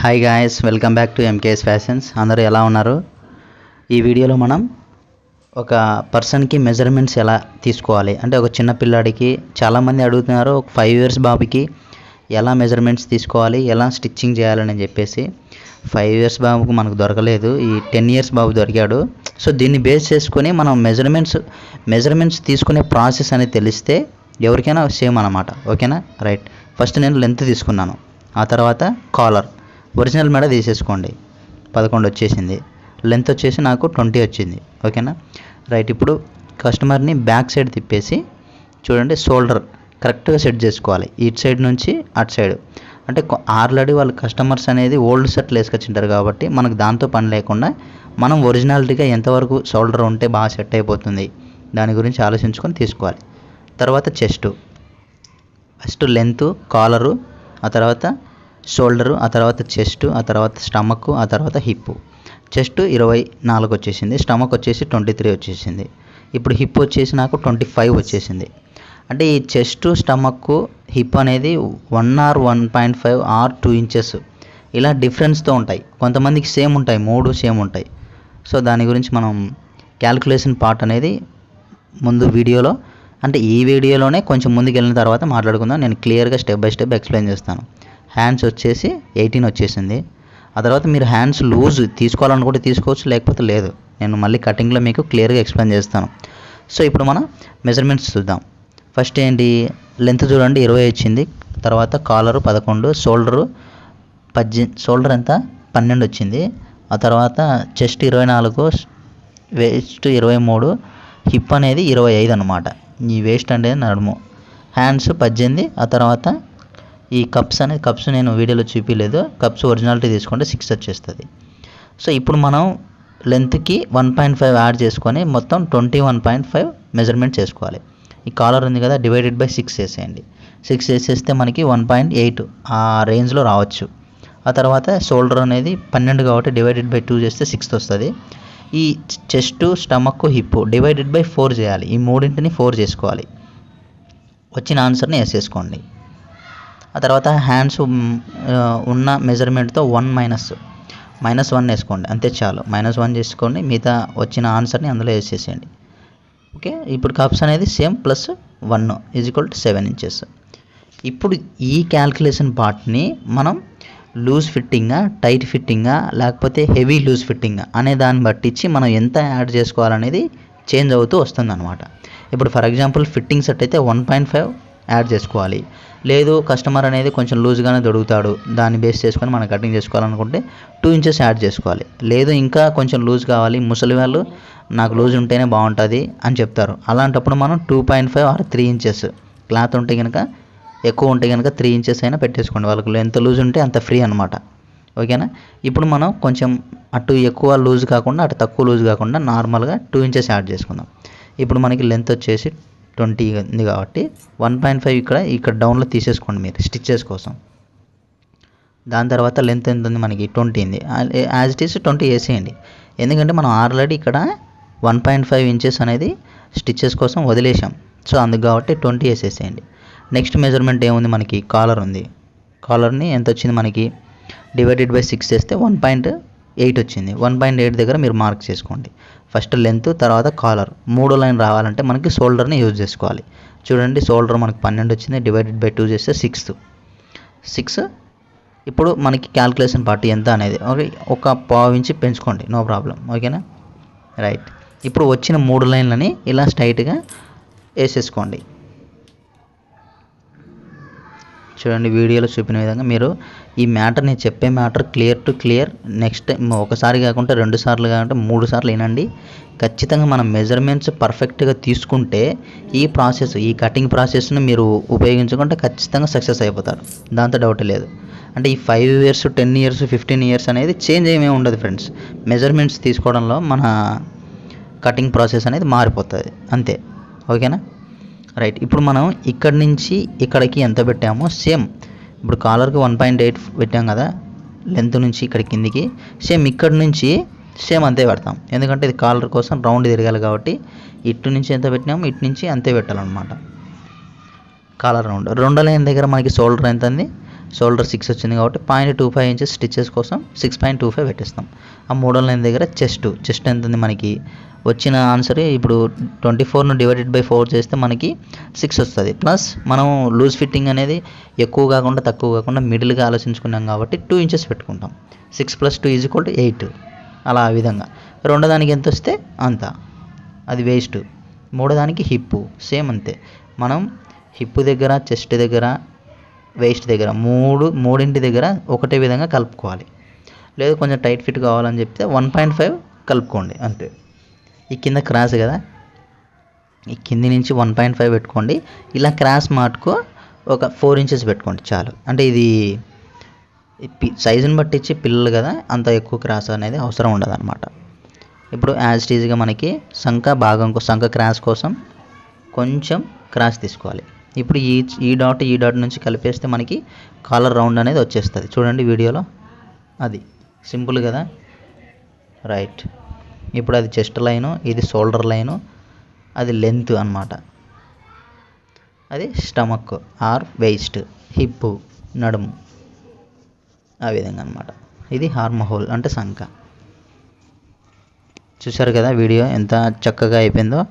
Hi guys welcome back to MKS fashions అందరూ ఎలా ఉన్నారు? ఈ వీడియోలో మనం ఒక పర్సన్కి మెజర్మెంట్స్ ఎలా తీసుకోవాలి? అంటే ఒక చిన్న పిల్లాడికి చాలామంది అడుగుతున్నారు ఒక ఫైవ్ ఇయర్స్ బాబుకి ఎలా మెజర్మెంట్స్ తీసుకోవాలి ఎలా స్టిచ్చింగ్ చేయాలని చెప్పేసి. ఫైవ్ ఇయర్స్ బాబుకు మనకు దొరకలేదు ఈ టెన్ ఇయర్స్ బాబు దొరికాడు. సో దీన్ని బేస్ చేసుకొని మనం మెజర్మెంట్స్ మెజర్మెంట్స్ తీసుకునే ప్రాసెస్ అనేది తెలిస్తే ఎవరికైనా సేమ్ అనమాట ఓకేనా రైట్ ఫస్ట్ నేను లెంత్ తీసుకున్నాను. ఆ తర్వాత కాలర్ ఒరిజినల్ మెడ తీసేసుకోండి. పదకొండు వచ్చేసింది. లెంత్ వచ్చేసి నాకు ట్వంటీ వచ్చింది. ఓకేనా? రైట్ ఇప్పుడు కస్టమర్ని బ్యాక్ సైడ్ తిప్పేసి చూడండి షోల్డర్ కరెక్ట్గా సెట్ చేసుకోవాలి. ఇటు సైడ్ నుంచి అటు సైడ్. అంటే ఆల్రెడీ వాళ్ళ కస్టమర్స్ అనేది ఓల్డ్ సెట్లు వేసుకొచ్చింటారు కాబట్టి మనకు దాంతో పని లేకుండా మనం ఒరిజినాలిటీగా ఎంతవరకు షోల్డర్ ఉంటే బాగా సెట్ అయిపోతుంది. దాని గురించి ఆలోచించుకొని తీసుకోవాలి. తర్వాత చెస్ట్. ఫస్ట్ లెంత్ కాలరు ఆ తర్వాత షోల్డరు ఆ తర్వాత చెస్ట్ ఆ తర్వాత స్టమక్ ఆ తర్వాత హిప్ చెస్ట్ ఇరవై నాలుగు వచ్చేసింది స్టమక్ వచ్చేసి ట్వంటీ త్రీ వచ్చేసింది. ఇప్పుడు హిప్ వచ్చేసి నాకు ట్వంటీ ఫైవ్ వచ్చేసింది. అంటే ఈ చెస్ట్ స్టమక్ హిప్ అనేది one or one point five or two inches ఇలా డిఫరెన్స్తో ఉంటాయి. కొంతమందికి సేమ్ ఉంటాయి మూడు సేమ్ ఉంటాయి. సో దాని గురించి మనం క్యాల్కులేషన్ పార్ట్ అనేది ముందు వీడియోలో అంటే ఈ వీడియోలోనే కొంచెం ముందుకు వెళ్ళిన తర్వాత మాట్లాడుకుందాం. నేను క్లియర్గా స్టెప్ బై స్టెప్ ఎక్స్ప్లెయిన్ చేస్తాను. హ్యాండ్స్ వచ్చేసి ఎయిటీన్ వచ్చేసింది. ఆ తర్వాత మీరు హ్యాండ్స్ లూజ్ తీసుకోవాలనుకుంటే తీసుకోవచ్చు లేకపోతే లేదు. నేను మళ్ళీ కటింగ్లో మీకు క్లియర్గా ఎక్స్ప్లెయిన్ చేస్తాను. సో ఇప్పుడు మనం మెజర్మెంట్స్ చూద్దాం. ఫస్ట్ ఏంటి? లెంత్ చూడండి ఇరవై వచ్చింది తర్వాత కాలరు పదకొండు షోల్డరు పద్దె షోల్డర్ ఎంత? పన్నెండు వచ్చింది. ఆ తర్వాత చెస్ట్ ఇరవై నాలుగు వేస్ట్ ఇరవై మూడు హిప్ అనేది ఇరవై ఐదు అనమాట ఈ వేస్ట్ అనేది నడుము. హ్యాండ్స్ పద్దెనిమిది ఆ తర్వాత ఈ కప్స్ అనేది కప్స్ నేను వీడియోలో చూపించలేదు కప్స్ ఒరిజినాలిటీ తీసుకుంటే సిక్స్ వచ్చేస్తుంది. సో ఇప్పుడు మనం లెంత్కి వన్ పాయింట్ ఫైవ్ యాడ్ చేసుకొని మొత్తం twenty one point five measurement చేసుకోవాలి. ఈ కాలర్ ఉంది కదా డివైడెడ్ బై సిక్స్ వేసేయండి. సిక్స్ వేసేస్తే మనకి వన్ పాయింట్ ఎయిట్ ఆ రేంజ్లో రావచ్చు. ఆ తర్వాత షోల్డర్ అనేది పన్నెండు కాబట్టి డివైడెడ్ బై టూ చేస్తే సిక్స్త్ వస్తుంది. ఈ chest stomach hip divided by four చేయాలి. ఈ మూడింటిని ఫోర్ చేసుకోవాలి. వచ్చిన ఆన్సర్ని వేసేసుకోండి ఆ తర్వాత హ్యాండ్స్ um, ఉన్న మెజర్మెంట్తో వన్ మైనస్ మైనస్ వన్ వేసుకోండి. అంతే చాలు. మైనస్ వన్ చేసుకోండి. మిగతా వచ్చిన ఆన్సర్ని అందులో వేసేసేయండి ఓకే ఇప్పుడు కప్స్ అనేది same plus one is equal to seven inches ఇప్పుడు ఈ క్యాల్కులేషన్ పార్ట్ని మనం లూజ్ ఫిట్టింగా టైట్ ఫిట్టింగా లేకపోతే హెవీ లూజ్ ఫిట్టింగా అనే దాన్ని బట్టించి మనం ఎంత యాడ్ చేసుకోవాలనేది చేంజ్ అవుతూ వస్తుంది అనమాట ఇప్పుడు ఫర్ ఎగ్జాంపుల్ ఫిట్టింగ్ సెట్ అయితే వన్ పాయింట్ ఫైవ్ యాడ్ చేసుకోవాలి. లేదు కస్టమర్ అనేది కొంచెం లూజ్గానే దొడుగుతాడు. దాన్ని బేస్ చేసుకొని మనం కటింగ్ చేసుకోవాలనుకుంటే టూ ఇంచెస్ యాడ్ చేసుకోవాలి. లేదు ఇంకా కొంచెం లూజ్ కావాలి. ముసలి వాళ్ళు నాకు లూజ్ ఉంటేనే బాగుంటుంది అని చెప్తారు. అలాంటప్పుడు మనం two point five or three inches. Cloth ఉంటే కనుక ఎక్కువ ఉంటే కనుక త్రీ ఇంచెస్ అయినా పెట్టేసుకోండి. వాళ్ళకి ఎంత లూజ్ ఉంటే అంత ఫ్రీ అనమాట ఓకేనా? ఇప్పుడు మనం కొంచెం అటు ఎక్కువ లూజ్ కాకుండా అటు తక్కువ లూజ్ కాకుండా నార్మల్గా టూ ఇంచెస్ యాడ్ చేసుకుందాం. ఇప్పుడు మనకి లెంత్ వచ్చేసి ట్వంటీ ఉంది కాబట్టి వన్ పాయింట్ ఫైవ్ ఇక్కడ ఇక్కడ డౌన్లో తీసేసుకోండి మీరు స్టిచ్చెస్ కోసం. దాని తర్వాత లెంత్ ఎంత ఉంది మనకి? ట్వంటీ ఉంది. యాజ్ ఇట్ ఈస్ ట్వంటీ వేసేయండి. ఎందుకంటే మనం ఆల్రెడీ ఇక్కడ వన్ పాయింట్ ఫైవ్ ఇంచెస్ అనేది స్టిచ్చెస్ కోసం వదిలేసాం సో అందుకు కాబట్టి ట్వంటీ వేసేసేయండి. నెక్స్ట్ మెజర్మెంట్ ఏముంది మనకి? కాలర్ ఉంది. కాలర్ని ఎంత వచ్చింది మనకి? డివైడెడ్ బై సిక్స్ చేస్తే వన్ పాయింట్ ఎయిట్ వచ్చింది. వన్ పాయింట్ ఎయిట్ దగ్గర మీరు మార్క్ చేసుకోండి. ఫస్ట్ లెంత్ తర్వాత కాలర్. మూడో లైన్ రావాలంటే మనకి షోల్డర్ని యూజ్ చేసుకోవాలి. చూడండి షోల్డర్ మనకి పన్నెండు వచ్చింది డివైడెడ్ బై టూ చేస్తే సిక్స్త్. సిక్స్ ఇప్పుడు మనకి క్యాల్కులేషన్ పార్ట్ ఎంత అనేది. ఓకే ఒక పావు ఇంచి పెంచుకోండి నో ప్రాబ్లం. ఓకేనా? రైట్. ఇప్పుడు వచ్చిన మూడు లైన్లని ఇలా స్ట్రైట్గా వేసేసుకోండి. చూడండి వీడియోలో చూపిన విధంగా మీరు ఈ మ్యాటర్ నేను చెప్పే matter clear to clear. Next time ఒకసారి కాకుండా రెండు సార్లు కాకుండా మూడు సార్లు వినండి. ఖచ్చితంగా మనం మెజర్మెంట్స్ పర్ఫెక్ట్గా తీసుకుంటే ఈ ప్రాసెస్ ఈ కటింగ్ ప్రాసెస్ను మీరు ఉపయోగించుకుంటే ఖచ్చితంగా సక్సెస్ అయిపోతారు. దాంతో డౌట్ లేదు. అంటే ఈ five years ten years fifteen years అనేది చేంజ్ ఏమీ ఉండదు ఫ్రెండ్స్ మెజర్మెంట్స్ తీసుకోవడంలో మన కటింగ్ ప్రాసెస్ అనేది మారిపోతుంది. అంతే. ఓకేనా రైట్ ఇప్పుడు మనం ఇక్కడి నుంచి ఇక్కడికి ఎంత పెట్టామో సేమ్ ఇప్పుడు కాలర్కి వన్ పాయింట్ ఎయిట్ పెట్టాం కదా లెంత్ నుంచి ఇక్కడ కిందికి. సేమ్ ఇక్కడి నుంచి సేమ్ అంతే పెడతాం. ఎందుకంటే ఇది కాలర్ కోసం రౌండ్ తిరగాలి కాబట్టి ఇటు నుంచి ఎంత పెట్టినామో ఇటు నుంచి అంతే పెట్టాలన్నమాట. కాలర్ రౌండ్ రెండో లైన్ దగ్గర మనకి షోల్డర్ ఎంత ఉంది షోల్డర్ సిక్స్ వచ్చింది కాబట్టి point two five inches stitches కోసం సిక్స్ పాయింట్ టూ ఫైవ్ పెట్టేస్తాం. ఆ మూడో లైన్ దగ్గర చెస్ట్ చెస్ట్ ఎంత ఉంది మనకి? వచ్చిన ఆన్సర్ ఇప్పుడు ట్వంటీ ఫోర్ను డివైడెడ్ బై ఫోర్ చేస్తే మనకి సిక్స్ వస్తుంది. ప్లస్ మనం లూజ్ ఫిట్టింగ్ అనేది ఎక్కువ కాకుండా తక్కువ కాకుండా మిడిల్గా ఆలోచించుకున్నాం కాబట్టి టూ ఇంచెస్ పెట్టుకుంటాం. Six plus two is equal to eight అలా ఆ విధంగా. రెండో దానికి ఎంత వస్తే అంత. అది వేస్ట్ మూడోదానికి హిప్పు సేమ్ అంతే. మనం హిప్పు దగ్గర చెస్ట్ దగ్గర వేస్ట్ దగ్గర. మూడు మూడింటి దగ్గర ఒకటే విధంగా కలుపుకోవాలి. లేదు కొంచెం టైట్ ఫిట్ కావాలని చెప్తే వన్ పాయింట్ ఫైవ్ కలుపుకోండి అంతే. ఈ కింద క్రాస్ కదా? ఈ కింది నుంచి వన్ పాయింట్ ఫైవ్ పెట్టుకోండి. ఇలా క్రాస్ మాటుకు ఒక ఫోర్ ఇంచెస్ పెట్టుకోండి చాలు. అంటే ఇది సైజుని బట్టి ఇచ్చి పిల్లలు కదా అంత ఎక్కువ క్రాస్ అనేది అవసరం ఉండదు అనమాట ఇప్పుడు యాజ్ టీజ్గా మనకి సంఖ భాగం సంఖ క్రాస్ కోసం కొంచెం క్రాస్ తీసుకోవాలి. ఇప్పుడు ఈ ఈ డాట్ ఈ డాట్ నుంచి కలిపేస్తే మనకి కాలర్ రౌండ్ అనేది వచ్చేస్తుంది. చూడండి వీడియోలో. అది సింపుల్ కదా? రైట్ ఇప్పుడు అది చెస్ట్ లైను ఇది షోల్డర్ లైను అది లెంత్ అన్నమాట. అది స్టమక్ ఆర్ వేస్ట్ హిప్ నడుము ఆ విధంగా అన్నమాట. ఇది హార్మహోల్ అంటే సంఖ. చూశారు కదా వీడియో ఎంత చక్కగా అయిపోయిందో?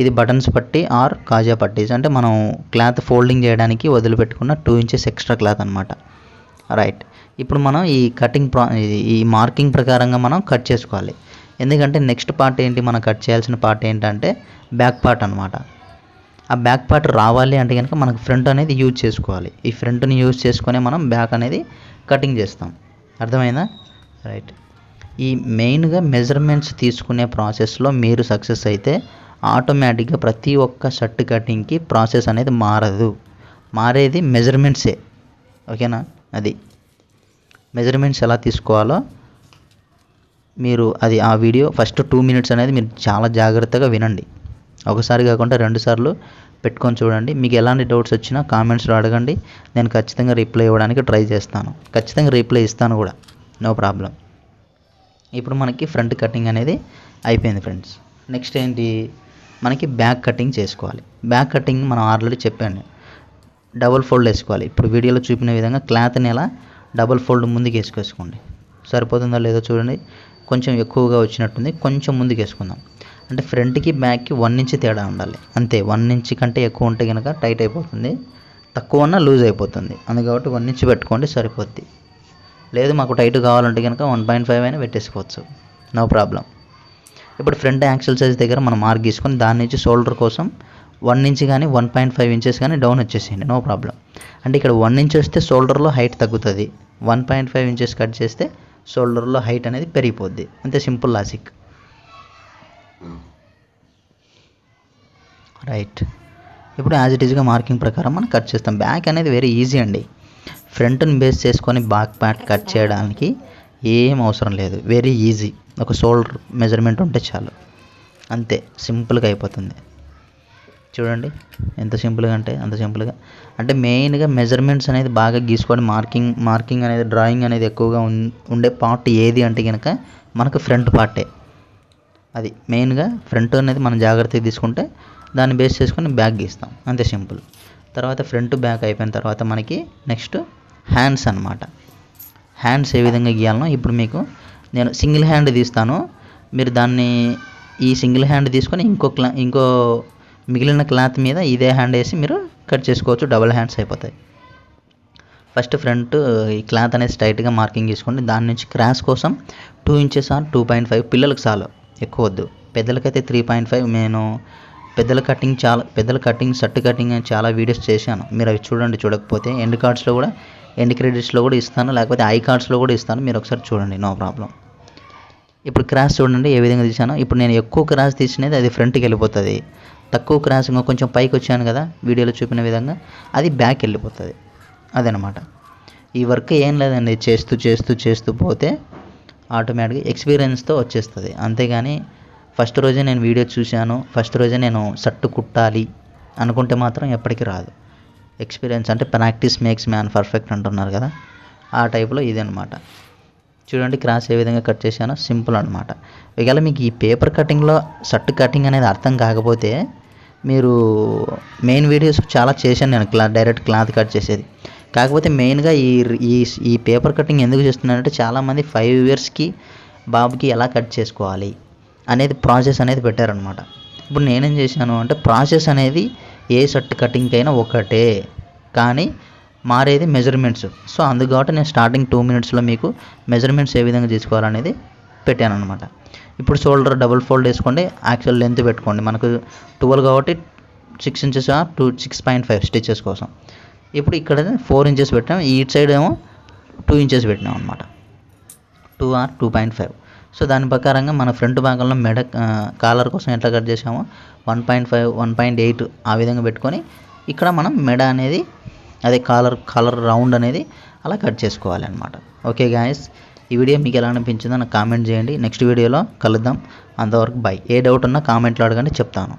ఇది బటన్స్ పట్టి ఆర్ కాజా పట్టీస్. అంటే మనం క్లాత్ ఫోల్డింగ్ చేయడానికి వదిలిపెట్టుకున్న టూ ఇంచెస్ ఎక్స్ట్రా క్లాత్ అనమాట రైట్. ఇప్పుడు మనం ఈ కటింగ్ ప్రా ఈ మార్కింగ్ ప్రకారంగా మనం కట్ చేసుకోవాలి. ఎందుకంటే నెక్స్ట్ పార్ట్ ఏంటి? మనం కట్ చేయాల్సిన పార్ట్ ఏంటంటే బ్యాక్ పార్ట్ అనమాట ఆ బ్యాక్ పార్ట్ రావాలి అంటే కనుక మనకు ఫ్రంట్ అనేది యూజ్ చేసుకోవాలి. ఈ ఫ్రంట్ని యూజ్ చేసుకొని మనం బ్యాక్ అనేది కటింగ్ చేస్తాం. అర్థమైందా? రైట్. ఈ మెయిన్గా మెజర్మెంట్స్ తీసుకునే ప్రాసెస్లో మీరు సక్సెస్ అయితే ఆటోమేటిక్గా ప్రతి ఒక్క షర్ట్ కటింగ్కి ప్రాసెస్ అనేది మారదు. మారేది మెజర్మెంట్సే. ఓకేనా? అది. మెజర్మెంట్స్ ఎలా తీసుకోవాలో మీరు అది ఆ వీడియో ఫస్ట్ టూ మినిట్స్ అనేది మీరు చాలా జాగ్రత్తగా వినండి. ఒకసారి కాకుండా రెండు సార్లు పెట్టుకొని చూడండి. మీకు ఎలాంటి డౌట్స్ వచ్చినా కామెంట్స్లో అడగండి. నేను ఖచ్చితంగా రిప్లై ఇవ్వడానికి ట్రై చేస్తాను. ఖచ్చితంగా రిప్లై ఇస్తాను కూడా. No problem. ఇప్పుడు మనకి ఫ్రంట్ కటింగ్ అనేది అయిపోయింది ఫ్రెండ్స్. నెక్స్ట్ ఏంటి? మనకి బ్యాక్ కటింగ్ చేసుకోవాలి. బ్యాక్ కటింగ్ మనం ఆల్రెడీ చెప్పాను. డబుల్ ఫోల్డ్ వేసుకోవాలి. ఇప్పుడు వీడియోలో చూపిన విధంగా క్లాత్ని ఎలా డబుల్ ఫోల్డ్ ముందుకు వేసుకేసుకోండి. సరిపోతుందో లేదో చూడండి. కొంచెం ఎక్కువగా వచ్చినట్టుంది. కొంచెం ముందుకు వేసుకుందాం. అంటే ఫ్రంట్కి బ్యాక్కి వన్ ఇంచ్ తేడా ఉండాలి. అంతే. వన్ ఇంచ్ కంటే ఎక్కువ ఉంటే కనుక టైట్ అయిపోతుంది. తక్కువ ఉన్నా లూజ్ అయిపోతుంది. అందుకాబట్టి వన్ ఇంచ్ పెట్టుకోండి సరిపోద్ది. లేదు మాకు టైట్ కావాలంటే కనుక వన్ పాయింట్ ఫైవ్ అయినా పెట్టేసుకోవచ్చు. నో ప్రాబ్లం ఇప్పుడు ఫ్రంట్ యాక్సిల్ సైజ్ దగ్గర మనం మార్క్ తీసుకొని దాని నుంచి షోల్డర్ కోసం వన్ ఇంచ్ కానీ వన్ పాయింట్ ఫైవ్ ఇంచెస్ కానీ డౌన్ వచ్చేసేయండి. No problem. అంటే ఇక్కడ వన్ ఇంచ్ వస్తే షోల్డర్లో హైట్ తగ్గుతుంది. One point five inches cut చేస్తే షోల్డర్లో హైట్ అనేది పెరిగిపోద్ది. అంతే సింపుల్ లాజిక్. రైట్. ఇప్పుడు యాజ్ ఇట్ ఈజ్గా మార్కింగ్ ప్రకారం మనం కట్ చేస్తాం. బ్యాక్ అనేది వెరీ ఈజీ అండి. ఫ్రంట్ని బేస్ చేసుకొని బ్యాక్ ప్యాట్ కట్ చేయడానికి ఏం అవసరం లేదు. వెరీ ఈజీ ఒక షోల్డర్ మెజర్మెంట్ ఉంటే చాలు. అంతే. సింపుల్గా అయిపోతుంది. చూడండి. ఎంత సింపుల్గా అంటే అంత సింపుల్గా అంటే మెయిన్గా మెజర్మెంట్స్ అనేది బాగా గీసుకోవడం మార్కింగ్ మార్కింగ్ అనేది డ్రాయింగ్ అనేది ఎక్కువగా ఉండే పార్ట్ ఏది అంటే కనుక మనకు ఫ్రంట్ పార్టే అది మెయిన్గా ఫ్రంట్ అనేది మనం జాగ్రత్తగా తీసుకుంటే దాన్ని బేస్ చేసుకొని బ్యాక్ గీస్తాం. అంతే సింపుల్ తర్వాత ఫ్రంట్ బ్యాక్ అయిపోయిన తర్వాత మనకి నెక్స్ట్ హ్యాండ్స్ అన్నమాట. హ్యాండ్స్ ఏ విధంగా గీయాలనో ఇప్పుడు మీకు నేను సింగిల్ హ్యాండ్ తీస్తాను. మీరు దాన్ని ఈ సింగిల్ హ్యాండ్ తీసుకొని ఇంకో క్లా ఇంకో మిగిలిన క్లాత్ మీద ఇదే హ్యాండ్ వేసి మీరు కట్ చేసుకోవచ్చు. డబుల్ హ్యాండ్స్ అయిపోతాయి. ఫస్ట్ ఫ్రంట్ ఈ క్లాత్ అనేది స్ట్రైట్గా మార్కింగ్ చేసుకోండి. దాని నుంచి క్రాస్ కోసం two inches or two point five పిల్లలకు చాలు. ఎక్కువ వద్దు. పెద్దలకైతే త్రీ పాయింట్ ఫైవ్. నేను పెద్దల కటింగ్ చాలా పెద్దల కటింగ్ షర్ట్ కటింగ్ అని చాలా వీడియోస్ చేశాను. మీరు అవి చూడండి చూడకపోతే. ఎండ్ కార్డ్స్లో కూడా ఎండ్ క్రెడిట్స్లో కూడా ఇస్తాను లేకపోతే ఐ కార్డ్స్లో కూడా ఇస్తాను. మీరు ఒకసారి చూడండి నో ప్రాబ్లం ఇప్పుడు క్రాస్ చూడండి ఏ విధంగా తీసానో ఇప్పుడు నేను ఎక్కువ క్రాస్ తీసినది అది ఫ్రంట్కి వెళ్ళిపోతుంది. తక్కువ క్రాస్ ఇంకా కొంచెం పైకి వచ్చాను కదా వీడియోలో చూపిన విధంగా అది బ్యాక్ వెళ్ళిపోతుంది. అదనమాట. ఈ వర్క్ ఏం లేదండి చేస్తూ చేస్తూ చేస్తూ పోతే ఆటోమేటిక్గా ఎక్స్పీరియన్స్తో వచ్చేస్తుంది. అంతేగాని ఫస్ట్ రోజే నేను వీడియో చూశాను ఫస్ట్ రోజే నేను సట్టు కుట్టాలి అనుకుంటే మాత్రం ఎప్పటికీ రాదు. ఎక్స్పీరియన్స్ అంటే ప్రాక్టీస్ మేక్స్ మ్యాన్ పర్ఫెక్ట్ అంటున్నారు కదా. ఆ టైప్లో ఇది అనమాట చూడండి క్రాస్ ఏ విధంగా కట్ చేశానో సింపుల్ అనమాట ఒకవేళ మీకు ఈ పేపర్ కటింగ్లో షర్ట్ కటింగ్ అనేది అర్థం కాకపోతే మీరు మెయిన్ వీడియోస్ చాలా చేశాను నేను క్లా డైరెక్ట్ క్లాత్ కట్ చేసేది. కాకపోతే మెయిన్గా ఈ ఈ ఈ పేపర్ కటింగ్ ఎందుకు చేస్తున్నానంటే చాలామంది ఫైవ్ ఇయర్స్కి బాబుకి ఎలా కట్ చేసుకోవాలి అనేది ప్రాసెస్ అనేది పెట్టారనమాట ఇప్పుడు నేనేం చేశాను అంటే ప్రాసెస్ అనేది ఏ షర్ట్ కటింగ్కి అయినా ఒకటే. కానీ మారేది మెజర్మెంట్స్. సో అందుకు నేను స్టార్టింగ్ టూ మినిట్స్లో మీకు మెజర్మెంట్స్ ఏ విధంగా తీసుకోవాలనేది పెట్టాను అనమాట ఇప్పుడు షోల్డర్ డబుల్ ఫోల్డ్ వేసుకోండి యాక్చువల్ లెంత్ పెట్టుకోండి. మనకు ట్వెల్వ్ కాబట్టి six inches two six point five stitches కోసం. ఇప్పుడు ఇక్కడ ఫోర్ ఇంచెస్ పెట్టాం ఈ సైడ్ ఏమో టూ ఇంచెస్ పెట్టినాం అనమాట two or two point five. So దాని ప్రకారంగా మన ఫ్రంట్ భాగంలో మెడ కాలర్ కోసం ఎట్లా కట్ చేసామో one point five one point eight ఆ విధంగా పెట్టుకొని ఇక్కడ మనం మెడ అనేది అదే కాలర్ కాలర్ రౌండ్ అనేది అలా కట్ చేసుకోవాలి అనమాట ఓకే గాయస్ ఈ వీడియో మీకు ఎలా అనిపించిందో నాకు కామెంట్ చేయండి. నెక్స్ట్ వీడియోలో కలుద్దాం. అంతవరకు బై ఏ డౌట్ ఉన్నా కామెంట్లో అడగండి చెప్తాను.